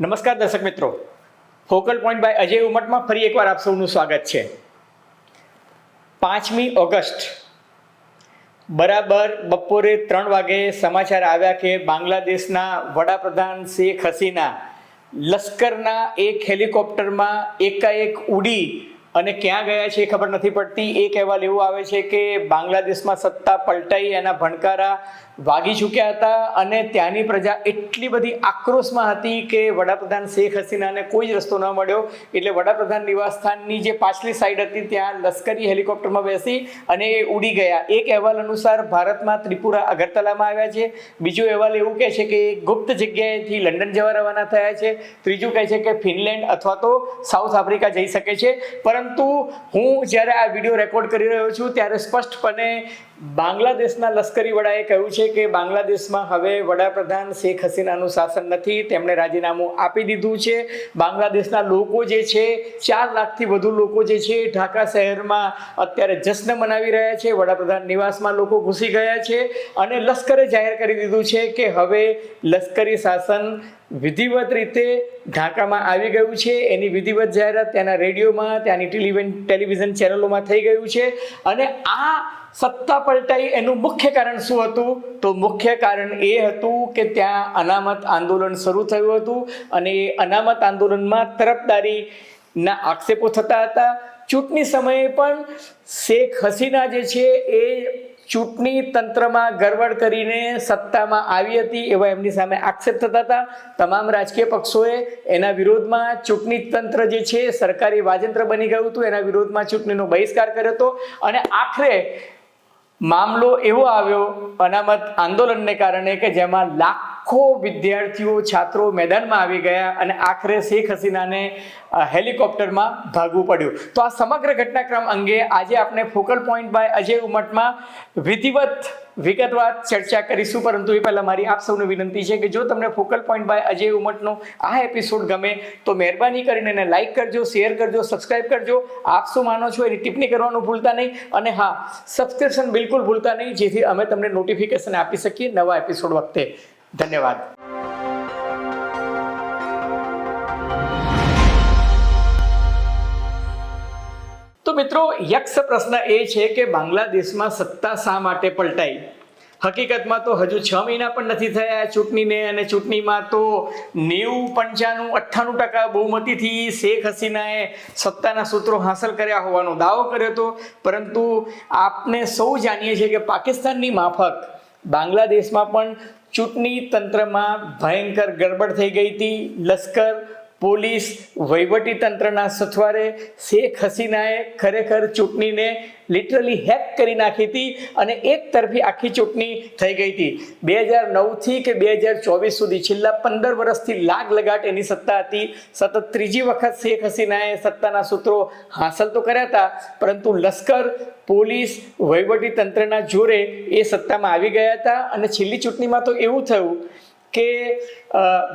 નમસ્કાર દર્શક મિત્રો. ફોકલ પોઈન્ટ બાય અજય ઉમટમાં ફરી એકવાર આપ સૌનું સ્વાગત છે. પાંચમી ઓગસ્ટ, બરાબર બપોરે ત્રણ વાગે સમાચાર આવ્યા કે બાંગ્લાદેશના વડાપ્રધાન શેખ હસીના લશ્કરના એક હેલિકોપ્ટરમાં એકાએક ઉડી અને ક્યાં ગયા છે એ ખબર નથી પડતી. એક અહેવાલ એવો આવે છે કે બાંગ્લાદેશમાં સત્તા પલટાઈ એના ભણકારા વાગી ચૂક્યા હતા અને ત્યાંની પ્રજા એટલી બધી આક્રોશમાં હતી કે વડાપ્રધાન શેખ હસીનાને કોઈ જ રસ્તો ન મળ્યો. એટલે વડાપ્રધાન નિવાસસ્થાનની જે પાછલી સાઈડ હતી, ત્યાં લશ્કરી હેલિકોપ્ટરમાં બેસી અને એ ઉડી ગયા. એક અહેવાલ અનુસાર ભારતમાં ત્રિપુરા અગરતલામાં આવ્યા છે. બીજો અહેવાલ એવું કહે છે કે ગુપ્ત જગ્યાએથી લંડન જવા રવાના થયા છે. ત્રીજું કહે છે કે ફિનલેન્ડ અથવા તો સાઉથ આફ્રિકા જઈ શકે છે. પરંતુ હું જ્યારે આ વીડિયો રેકોર્ડ કરી રહ્યો છું ત્યારે સ્પષ્ટપણે બાંગ્લાદેશના લશ્કરી વડાએ કહ્યું છે કે બાંગ્લાદેશમાં હવે વડાપ્રધાન શેખ હસીનાનું શાસન નથી, તેમણે રાજીનામું આપી દીધું છે. બાંગ્લાદેશના લોકો જે છે, ચાર લાખથી વધુ લોકો જે છે, ઢાકા શહેરમાં અત્યારે જશ્ન મનાવી રહ્યા છે. વડાપ્રધાન નિવાસમાં લોકો ઘૂસી ગયા છે અને લશ્કરે જાહેર કરી દીધું છે કે હવે લશ્કરી શાસન વિધિવત રીતે ઢાકામાં આવી ગયું છે. એની વિધિવત જાહેરાત ત્યાંના રેડિયોમાં, ત્યાંની ટેલિવિઝન ચેનલોમાં થઈ ગયું છે અને આ સત્તા પલટાઈ, એનું મુખ્ય કારણ શું હતું? તો મુખ્ય કારણ એ હતું કે ત્યાં અનામત આંદોલન શરૂ થયું હતું અને એ અનામત આંદોલનમાં તરફદારીના આક્ષેપો થતા હતા. ચૂંટણી સમયે પણ શેખ હસીના જે છે એ ચૂંટણી તંત્રમાં ગરબડ કરીને સત્તામાં આવી હતી એવા એમની સામે આક્ષેપ થતા હતા. તમામ રાજકીય પક્ષોએ એના વિરોધમાં ચૂંટણી તંત્ર જે છે, સરકારી વાજંત્ર બની ગયું હતું. એના વિરોધમાં ચૂંટણીનો બહિષ્કાર કર્યો હતો અને આખરે મામલો એવો આવ્યો અનામત આંદોલનને કારણે કે જેમાં લાખો વિદ્યાર્થીઓ છાત્રો મેદાનમાં આવી ગયા અને આખરે શેખ હસીનાને હેલિકોપ્ટરમાં ભાગવું પડ્યું. તો આ સમગ્ર ઘટનાક્રમ અંગે આજે આપણે ફોકલ પોઈન્ટ બાય અજય ઉમટમાં વિધિવત, વિગતવાર ચર્ચા કરીશું. પરંતુ એ પહેલાં મારી આપ સૌને વિનંતી છે કે જો તમને ફોકલ પોઈન્ટ બાય અજય ઉમટનો આ એપિસોડ ગમે, તો મહેરબાની કરીને એને લાઇક કરજો શેર કરજો સબસ્ક્રાઇબ કરજો. આપ શું માનો છો એની ટિપ્પણી કરવાનું ભૂલતા નહીં. અને હા સબસ્ક્રિપ્શન બિલકુલ ભૂલતા નહીં, જેથી અમે તમને નોટિફિકેશન આપી શકીએ નવા એપિસોડ વખતે. ધન્યવાદ. તો મિત્રો, યક્ષ પ્રશ્ન એ છે કે બાંગ્લાદેશમાં સત્તા શા માટે પલટાઈ? હકીકતમાં તો હજુ છ મહિના પણ નથી થયા ચૂંટણીને અને ચૂંટણીમાં તો નેવું પંચાણું અઠ્ઠાણું ટકા બહુમતીથી શેખ હસીનાએ સત્તાના સૂત્રો હાંસલ કર્યા હોવાનો દાવો કર્યો હતો. પરંતુ આપને સૌ જાણીએ છીએ કે પાકિસ્તાનની માફક બાંગ્લાદેશમાં પણ ચૂંટણી તંત્રમાં ભયંકર ગડબડ થઈ ગઈ હતી લશ્કર પોલીસ વહીવટી તંત્રના સથવારે શેખ હસીનાએ ખરેખર ચૂંટણીને લિટરલી હેક કરી નાખી હતી અને એક તરફી આખી ચૂંટણી થઈ ગઈ હતી. બે હજાર નવથી કે બે હજાર ચોવીસ સુધી છેલ્લા પંદર વર્ષથી લાગ લગાટ એની સત્તા હતી. સતત ત્રીજી વખત શેખ હસીનાએ સત્તાના સૂત્રો હાંસલ તો કર્યા હતા, પરંતુ લશ્કર, પોલીસ, વહીવટી તંત્રના જોરે એ સત્તામાં આવી ગયા હતા અને છેલ્લી ચૂંટણીમાં તો એવું થયું કે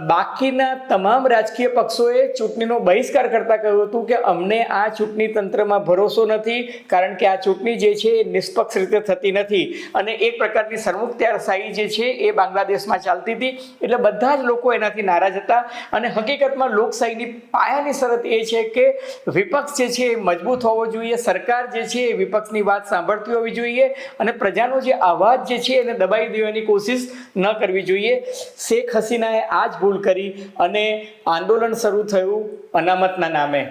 બાકીના તમામ રાજકીય પક્ષોએ ચૂંટણીનો બહિષ્કાર કરતા કહ્યું હતું કે અમને આ ચૂંટણી તંત્રમાં ભરોસો નથી, કારણ કે આ ચૂંટણી જે છે એ નિષ્પક્ષ રીતે થતી નથી. અને એક પ્રકારની સરમુખત્યારશાહી જે છે એ બાંગ્લાદેશમાં ચાલતી હતી. એટલે બધા જ લોકો એનાથી નારાજ હતા. અને હકીકતમાં લોકશાહીની પાયાની શરત એ છે કે વિપક્ષ જે છે એ મજબૂત હોવો જોઈએ, સરકાર જે છે એ વિપક્ષની વાત સાંભળતી હોવી જોઈએ અને પ્રજાનો જે અવાજ જે છે એને દબાઈ દેવાની કોશિશ ન કરવી જોઈએ. શેખ હસીનાએ આ જ ભૂલ કરી અને આંદોલન શરૂ થયું અનામતના નામે.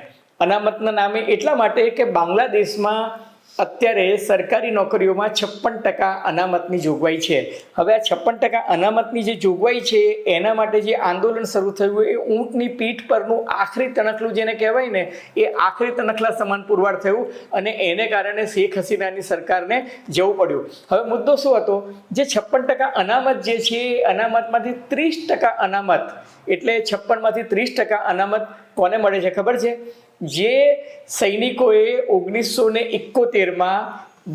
અનામતના નામે એટલા માટે કે બાંગ્લાદેશમાં અત્યારે સરકારી નોકરીઓમાં છપ્પન ટકા અનામતની જોગવાઈ છે. હવે આ છપ્પન ટકા અનામતની જે જોગવાઈ છે, એના માટે જે આંદોલન શરૂ થયું એ ઊંટની પીઠ પરનું આખરી તણખલું જેને કહેવાય ને, એ આખરી તણખલા સમાન પુરવાર થયું અને એને કારણે શેખ હસીનાની સરકારને જવું પડ્યું. હવે મુદ્દો શું હતો? જે છપ્પન ટકા અનામત જે છે, એ અનામતમાંથી ત્રીસ ટકા અનામત, એટલે છપ્પનમાંથી ત્રીસ ટકા અનામત કોને મળે છે ખબર છે? જે સૈનિકોએ ઓગણીસો ને એકોતેરમાં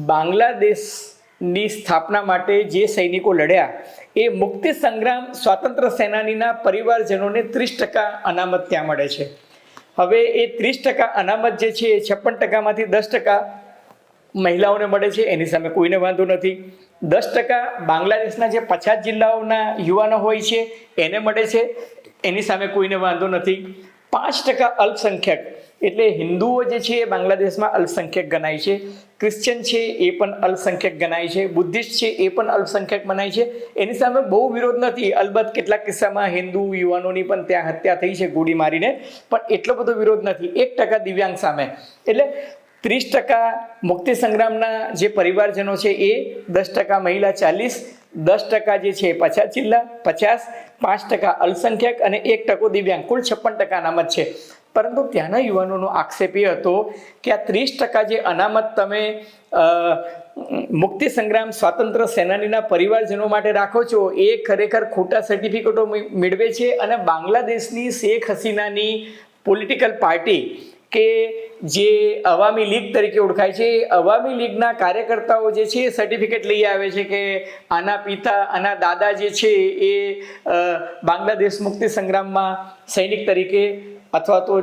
બાંગ્લાદેશની સ્થાપના માટે જે સૈનિકો લડ્યા, એ મુક્તિ સંગ્રામ સ્વાતંત્ર્ય સેનાનીના પરિવારજનોને ત્રીસ ટકા અનામત ત્યાં મળે છે. હવે એ ત્રીસ ટકા અનામત જે છે, એ છપ્પન ટકામાંથી દસ ટકા મહિલાઓને મળે છે, એની સામે કોઈને વાંધો નથી. દસ ટકા બાંગ્લાદેશના જે પછાત જિલ્લાઓના યુવાનો હોય છે, એને મળે છે, એની સામે કોઈને વાંધો નથી. પાંચ ટકા અલ્પસંખ્યક એટલે હિન્દુઓ જે છે એ બાંગ્લાદેશમાં અલ્પસંખ્યક ગણાય છે, ક્રિશ્ચિયન છે એ પણ અલ્પસંખ્યક ગણાય છે, બુદ્ધિસ્ટ છે એ પણ અલ્પસંખ્યક મનાય છે. એની સામે બહુ વિરોધ નથી, અલબત્ત કેટલાક કિસ્સામાં હિન્દુ યુવાનોની પણ ત્યાં હત્યા થઈ છે ગોળી મારીને, પણ એટલો બધો વિરોધ નથી, એક ટકા દિવ્યાંગ સામે. એટલે ત્રીસ ટકા મુક્તિ સંગ્રામના જે પરિવારજનો છે એ દસ ટકા મહિલા ચાલીસ દસ ટકા જે છે પચાસ જિલ્લા પચાસ, પાંચ ટકા અલ્પસંખ્યક અને એક ટકો દિવ્યાંગ. કુલ છપ્પન ટકા અનામત છે. પરંતુ ત્યાંના યુવાનોનો આક્ષેપ એ હતો કે આ ત્રીસ ટકા જે અનામત તમે મુક્તિ સંગ્રામ સ્વાતંત્ર્ય સેનાનીના પરિવારજનો માટે રાખો છો, એ ખરેખર ખોટા સર્ટિફિકેટો મેળવે છે અને બાંગ્લાદેશની શેખ હસીનાની પોલિટિકલ પાર્ટી કે જે અવામી લીગ તરીકે ઓળખાય છે, એ અવામી લીગના કાર્યકર્તાઓ જે છે સર્ટિફિકેટ લઈ આવે છે કે આના પિતા, આના દાદા જે છે, એ બાંગ્લાદેશ મુક્તિ સંગ્રામમાં સૈનિક તરીકે અથવા તો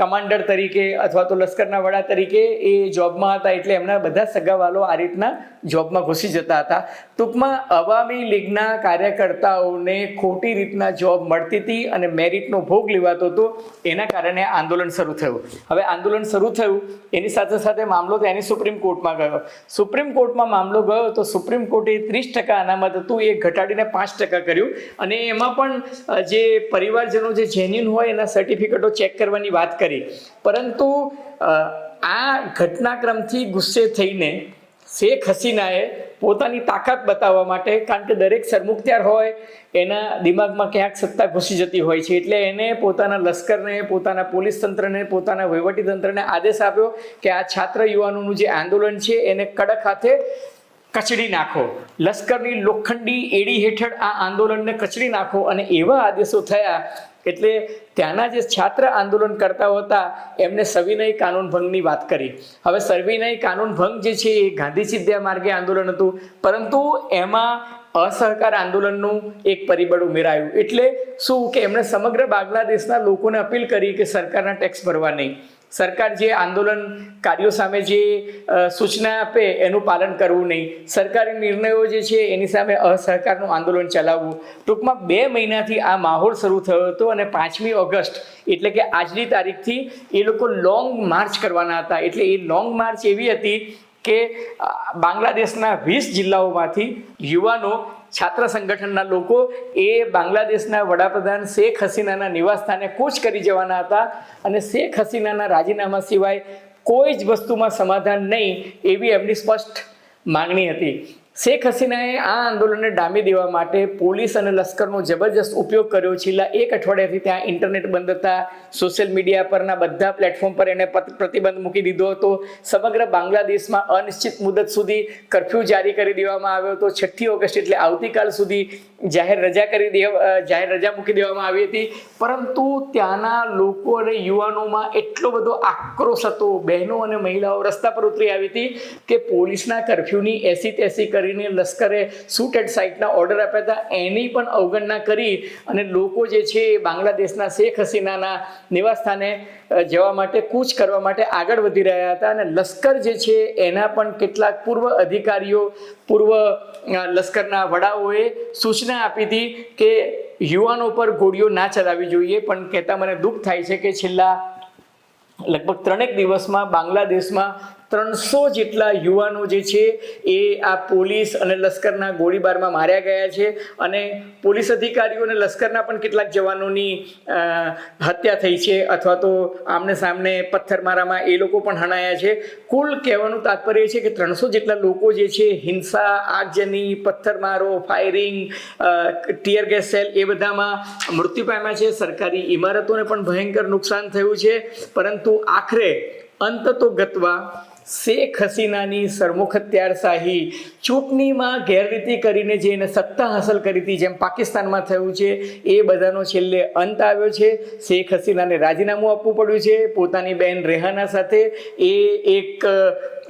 કમાન્ડર તરીકે અથવા તો લશ્કરના વડા તરીકે એ જોબમાં હતા એટલે એમના બધા સગાવાલો આ રીતના જોબમાં ઘૂસી જતા હતા. ટૂંકમાં અવામી લીગના કાર્યકર્તાઓને ખોટી રીતના જોબ મળતી હતી અને મેરિટનો ભોગ લેવાતો હતો. એના કારણે આંદોલન શરૂ થયું. હવે આંદોલન શરૂ થયું, એની સાથે સાથે મામલો તો એની સુપ્રીમ કોર્ટમાં ગયો. સુપ્રીમ કોર્ટમાં મામલો ગયો તો સુપ્રીમ કોર્ટે ત્રીસ ટકા અનામત હતું, એ ઘટાડીને પાંચ ટકા કર્યું. અને એમાં પણ જે પરિવારજનો જે જેન્યુન હોય એના સર્ટિફિકેટો ચેક કરવાની વાત કરી પરંતુ આ ઘટનાક્રમથી ગુસ્સે થઈને શેખ હસીનાએ પોતાની તાકાત બતાવવા માટે, કારણ કે દરેક સરમુખત્યાર હોય, એના દિમાગમાં ક્યાંક સત્તા ઘૂસી જતી હોય છે. એટલે એને પોતાના લશ્કરને, પોતાના પોલીસ તંત્રને, પોતાના વહીવટી તંત્રને આદેશ આપ્યો કે આ છાત્ર યુવાનોનું જે આંદોલન છે, એને કડક હાથે કચડી નાખો. લશ્કરની લોખંડી એડી હેઠળ આ આંદોલનને કચડી નાખો. અને એવા આદેશો થયા એટલે ત્યાંના જે છાત્ર આંદોલન કરતા હતા, એમને સવિનય કાનૂન ભંગની વાત કરી. હવે સવિનય કાનૂન ભંગ જે છે એ ગાંધી સિદ્ધ્યા માર્ગે આંદોલન હતું, પરંતુ એમાં અસહકાર આંદોલનનું એક પરિબળ ઉમેરાયું. એટલે શું કે એમણે સમગ્ર બાંગ્લાદેશના લોકોને અપીલ કરી કે સરકારના ટેક્સ ભરવા નહીં. સરકાર જે આંદોલનકારીઓ સામે જે સૂચના આપે એનું પાલન કરવું નહીં. સરકારી નિર્ણયો જે છે એની સામે અસહકારનું આંદોલન ચલાવવું. ટૂંકમાં બે મહિનાથી આ માહોલ શરૂ થયો હતો અને પાંચમી ઓગસ્ટ એટલે કે આજની તારીખથી એ લોકો લોંગ માર્ચ કરવાના હતા. એટલે એ લોંગ માર્ચ એવી હતી કે બાંગ્લાદેશના વીસ જિલ્લાઓમાંથી યુવાનો છાત્ર સંગઠનના લોકો એ બાંગ્લાદેશના વડાપ્રધાન શેખ હસીનાના નિવાસસ્થાને કૂચ કરી જવાના હતા અને શેખ હસીનાના રાજીનામા સિવાય કોઈ જ વસ્તુમાં સમાધાન નહીં એવી એમની સ્પષ્ટ માંગણી હતી. શેખ હસીનાએ આ આંદોલનને ડામી દેવા માટે પોલીસ અને લશ્કરનો જબરજસ્ત ઉપયોગ કર્યો. છેલ્લા એક અઠવાડિયાથી ત્યાં ઇન્ટરનેટ બંધ હતા. સોશિયલ મીડિયા પરના બધા પ્લેટફોર્મ પર એને પ્રતિબંધ મૂકી દીધો હતો. સમગ્ર બાંગ્લાદેશમાં અનિશ્ચિત મુદત સુધી કરફ્યુ જારી કરી દેવામાં આવ્યો હતો. છઠ્ઠી ઓગસ્ટ એટલે આવતીકાલ સુધી જાહેર રજા કરી દે જાહેર રજા મૂકી દેવામાં આવી હતી. પરંતુ ત્યાંના લોકો અને યુવાનોમાં એટલો બધો આક્રોશ હતો. બહેનો અને મહિલાઓ રસ્તા પર ઉતરી આવી હતી કે પોલીસના કરફ્યુની એસી તેસી કરીને લશ્કરે શૂટ એટ સાઇટના ઓર્ડર આપ્યા હતા. એની પણ અવગણના કરી અને લોકો જે છે એ બાંગ્લાદેશના શેખ હસીનાના નિવાસસ્થાને જવા માટે કૂચ કરવા માટે આગળ વધી રહ્યા હતા અને લશ્કર જે છે એના પણ કેટલાક પૂર્વ અધિકારીઓ, પૂર્વ લશ્કરના વડાઓએ સૂચના આપી હતી કે યુવાનો પર ગોળીઓ ના ચલાવવી જોઈએ. પણ કહેતા મને દુઃખ થાય છે કે છેલ્લા લગભગ ત્રણેક દિવસમાં બાંગ્લાદેશમાં ત્રણસો જેટલા યુવાનો જે છે એ આ પોલીસ અને લશ્કરના ગોળીબારમાં માર્યા ગયા છે અને પોલીસ અધિકારીઓ અને લશ્કરના પણ કેટલાક જવાનોની હત્યા થઈ છે અથવા તો આમને સામને પથ્થરમારામાં એ લોકો પણ હણાયા છે. કુલ કહેવાનું તાત્પર્ય છે કે ત્રણસો જેટલા લોકો જે છે, હિંસા, આગજની, પથ્થરમારો, ફાયરિંગ ટીયર ગેસ સેલ એ બધામાં મૃત્યુ પામ્યા છે. સરકારી ઇમારતોને પણ ભયંકર નુકસાન થયું છે. પરંતુ આખરે અંત તો ગતવા શેખ હસીનાની સરમુખત્યારશાહી ચૂંટણીમાં ગેરરીતિ કરીને જે એને સત્તા હાંસલ કરી હતી, જેમ પાકિસ્તાનમાં થયું છે, એ બધાનો છેલ્લે અંત આવ્યો છે. શેખ હસીનાને રાજીનામું આપવું પડ્યું છે. પોતાની બહેન રેહાના સાથે એ એક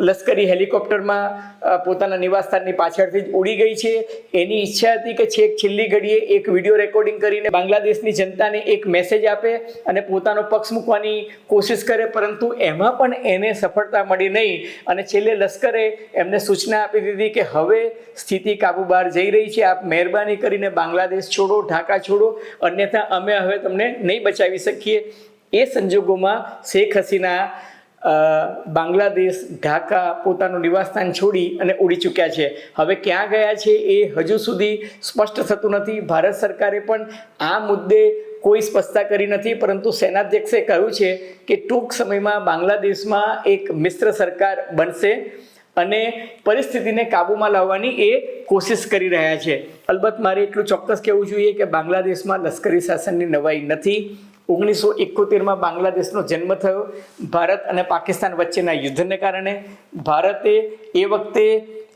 લશ્કરી હેલિકોપ્ટરમાં પોતાના નિવાસસ્થાનની પાછળથી જ ઉડી ગઈ છે. એની ઈચ્છા હતી કે છેક છેલ્લી ઘડીએ એક વીડિયો રેકોર્ડિંગ કરીને બાંગ્લાદેશની જનતાને એક મેસેજ આપે અને પોતાનો પક્ષ મૂકવાની કોશિશ કરે, પરંતુ એમાં પણ એને સફળતા મળી નહીં. અને છેલ્લે લશ્કરે એમને સૂચના આપી દીધી કે હવે સ્થિતિ કાબુ બહાર જઈ રહી છે. આપ મહેરબાની કરીને બાંગ્લાદેશ છોડો, ઢાકા છોડો. અન્યથા અમે હવે તમને નહીં બચાવી શકીએ. એ સંજોગોમાં શેખ હસીના બાંગ્લાદેશ, ઢાકા પોતાનું નિવાસસ્થાન છોડી અને ઉડી ચૂક્યા છે. હવે ક્યાં ગયા છે એ હજુ સુધી સ્પષ્ટ થતું નથી. ભારત સરકારે પણ આ મુદ્દે કોઈ સ્પષ્ટતા કરી નથી, પરંતુ સેનાધ્યક્ષે કહ્યું છે કે ટૂંક સમયમાં બાંગ્લાદેશમાં એક મિશ્ર સરકાર બનશે અને પરિસ્થિતિને કાબૂમાં લાવવાની એ કોશિશ કરી રહ્યા છે. અલબત્ત મારે એટલું ચોક્કસ કહેવું જોઈએ કે બાંગ્લાદેશમાં લશ્કરી શાસનની નવાઈ નથી. ઓગણીસો એકોતેરમાં બાંગ્લાદેશનો જન્મ થયો. ભારત અને પાકિસ્તાન વચ્ચેના યુદ્ધને કારણે ભારતે એ વખતે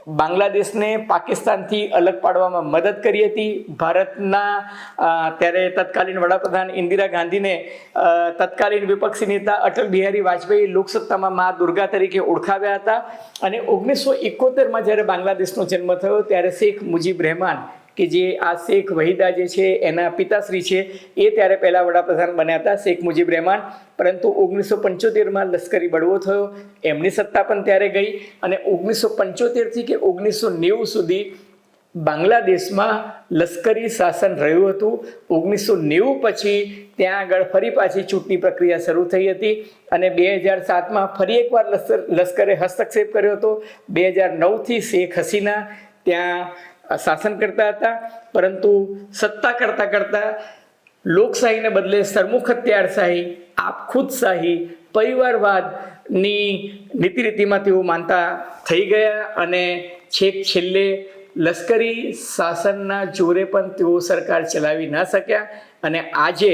બાંગ્લાદેશને પાકિસ્તાનથી અલગ પાડવામાં મદદ કરી હતી. ભારતના ત્યારે તત્કાલીન વડાપ્રધાન ઇન્દિરા ગાંધીને તત્કાલીન વિપક્ષી નેતા અટલ બિહારી વાજપેયી લોકસત્તામાં મા દુર્ગા તરીકે ઓળખાવ્યા હતા. અને ઓગણીસો એકોતેરમાં જ્યારે બાંગ્લાદેશનો જન્મ થયો, ત્યારે શેખ મુજીબ રહેમાન કે જે આ શેખ વહીદા જે છે, એના પિતાશ્રી છે, એ ત્યારે પહેલાં વડાપ્રધાન બન્યા હતા, શેખ મુજીબ રહેમાન. પરંતુ ઓગણીસો પંચોતેરમાં લશ્કરી બળવો થયો, એમની સત્તા પણ ત્યારે ગઈ અને ઓગણીસો પંચોતેરથી કે ઓગણીસો નેવું સુધી બાંગ્લાદેશમાં લશ્કરી શાસન રહ્યું હતું. ઓગણીસો નેવું પછી ત્યાં આગળ ફરી પાછી ચૂંટણી પ્રક્રિયા શરૂ થઈ હતી અને બે હજાર સાતમાં ફરી એકવાર લશ્કર હસ્તક્ષેપ કર્યો હતો. બે હજાર નવથી શેખ હસીના ત્યાં શાસન કરતા હતા, પરંતુ સત્તા કરતા કરતા લોકશાહીને બદલે સરમુખ સરમુખત્યારશાહી આપખુદશાહી પરિવારવાદની નીતિ રીતિમાં તેઓ માનતા થઈ ગયા અને છેક છેલ્લે લશ્કરી શાસનના જોરે પણ તેઓ સરકાર ચલાવી ન શક્યા અને આજે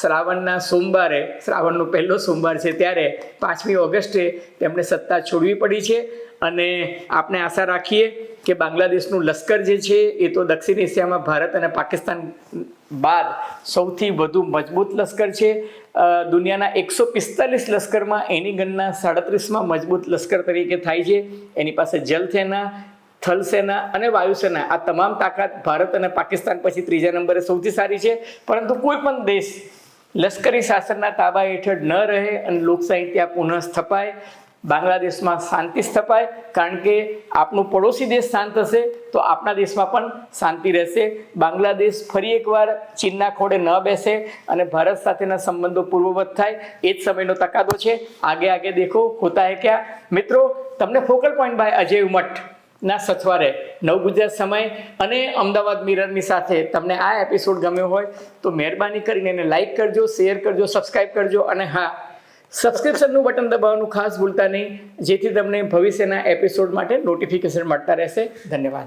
શ્રાવણના સોમવારે, શ્રાવણનો પહેલો સોમવાર છે ત્યારે પાંચમી ઓગસ્ટે તેમણે સત્તા છોડવી પડી છે અને આપણે આશા રાખીએ કે બાંગ્લાદેશનું લશ્કર જે છે એ તો દક્ષિણ એશિયામાં ભારત અને પાકિસ્તાન બાદ સૌથી વધુ મજબૂત લશ્કર છે. દુનિયાના એકસો પિસ્તાલીસ લશ્કરમાં એની ગણના સાડત્રીસમાં મજબૂત લશ્કર તરીકે થાય છે. એની પાસે જલસેના થલસેના અને વાયુસેના, આ તમામ તાકાત ભારત અને પાકિસ્તાન પછી ત્રીજા નંબરે સૌથી સારી છે. પરંતુ કોઈ પણ દેશ લશ્કરી શાસનના તાબા હેઠળ ન રહે અને લોકશાહી ત્યાં પુનઃ સ્થપાય, બાંગ્લાદેશમાં શાંતિ સ્થપાય, કારણ કે આપણું પડોશી દેશ શાંત હશે, તો આપણા દેશમાં પણ શાંતિ રહેશે. બાંગ્લાદેશ ફરી એકવાર ચીનના ખોડે ન બેસે અને ભારત સાથેના સંબંધો પૂર્વવત થાય, એ જ સમયનો તકાદો છે. આગે આગે દેખો, હોતા હે ક્યાં? મિત્રો, તમને focal point by Ajay Umat. ના સથવારે. નવ ગુજરાત સમય અને અમદાવાદ મિરરની સાથે તમને આ એપિસોડ ગમ્યો હોય તો મહેરબાની કરીને એને લાઇક કરજો શેર કરજો સબસ્ક્રાઈબ કરજો અને હા સબસ્ક્રિપ્શનનું બટન દબાવવાનું ખાસ ભૂલતા નહીં. જેથી તમને ભવિષ્યના એપિસોડ માટે નોટિફિકેશન મળતા રહેશે. ધન્યવાદ.